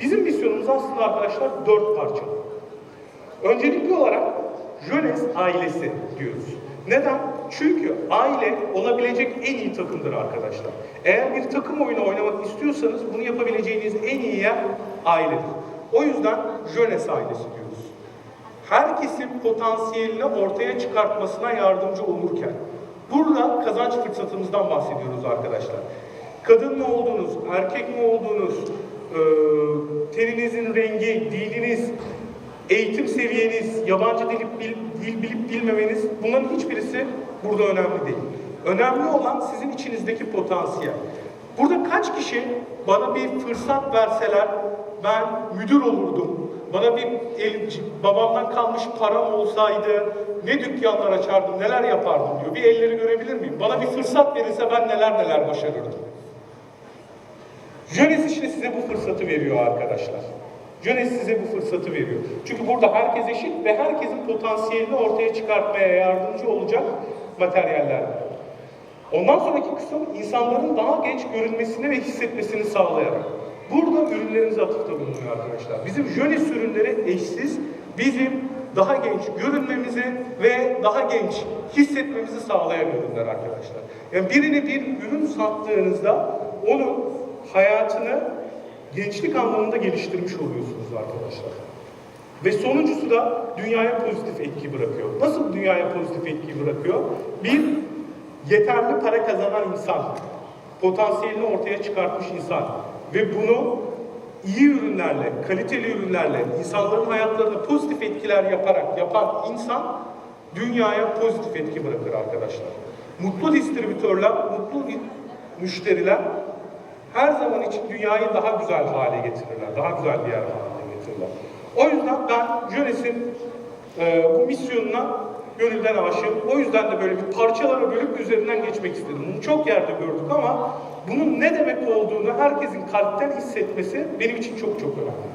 Bizim misyonumuz aslında arkadaşlar dört parça. Öncelikli olarak Jönes ailesi diyoruz. Neden? Çünkü aile olabilecek en iyi takımdır arkadaşlar. Eğer bir takım oyunu oynamak istiyorsanız bunu yapabileceğiniz en iyi yer ailedir. O yüzden Jönes ailesi diyoruz. Herkesin potansiyelini ortaya çıkartmasına yardımcı olurken burada kazanç fırsatımızdan bahsediyoruz arkadaşlar. Kadın mı oldunuz, erkek mi oldunuz, diliniz, eğitim seviyeniz, yabancı dil, bil, bilip bilmemeniz bunların hiçbirisi burada önemli değil. Önemli olan sizin içinizdeki potansiyel. Burada kaç kişi bana bir fırsat verseler ben müdür olurdum. Bana bir el, babamdan kalmış param olsaydı ne dükkanlar açardım, neler yapardım diyor. Bir elleri görebilir miyim? Bana bir fırsat verirse ben neler neler başarırdım. Jönes işte size bu fırsatı veriyor arkadaşlar. Jönes size bu fırsatı veriyor. Çünkü burada herkes eşit ve herkesin potansiyelini ortaya çıkartmaya yardımcı olacak materyaller var. Ondan sonraki kısım insanların daha genç görünmesini ve hissetmesini sağlayarak. Burada ürünlerimize atıfta bulunuyor arkadaşlar. Bizim Jönes ürünleri eşsiz, bizim daha genç görünmemizi ve daha genç hissetmemizi sağlayan ürünler arkadaşlar. Yani birine bir ürün sattığınızda onun hayatını gençlik anlamında geliştirmiş oluyorsunuz arkadaşlar. Ve sonuncusu da dünyaya pozitif etki bırakıyor. Nasıl dünyaya pozitif etki bırakıyor? Bir, yeterli para kazanan insan, potansiyelini ortaya çıkartmış insan ve bunu iyi ürünlerle, kaliteli ürünlerle, insanların hayatlarına pozitif etkiler yaparak yapan insan dünyaya pozitif etki bırakır arkadaşlar. Mutlu distribütörler, mutlu müşteriler her zaman için dünyayı daha güzel hale getirirler, daha güzel bir yer haline getirirler. O yüzden ben Jönes'in e, bu misyonuna gönülden aşığım. O yüzden de böyle bir parçalara bölüp üzerinden geçmek istedim. Bunu çok yerde gördük ama bunun ne demek olduğunu herkesin kalpten hissetmesi benim için çok çok önemli.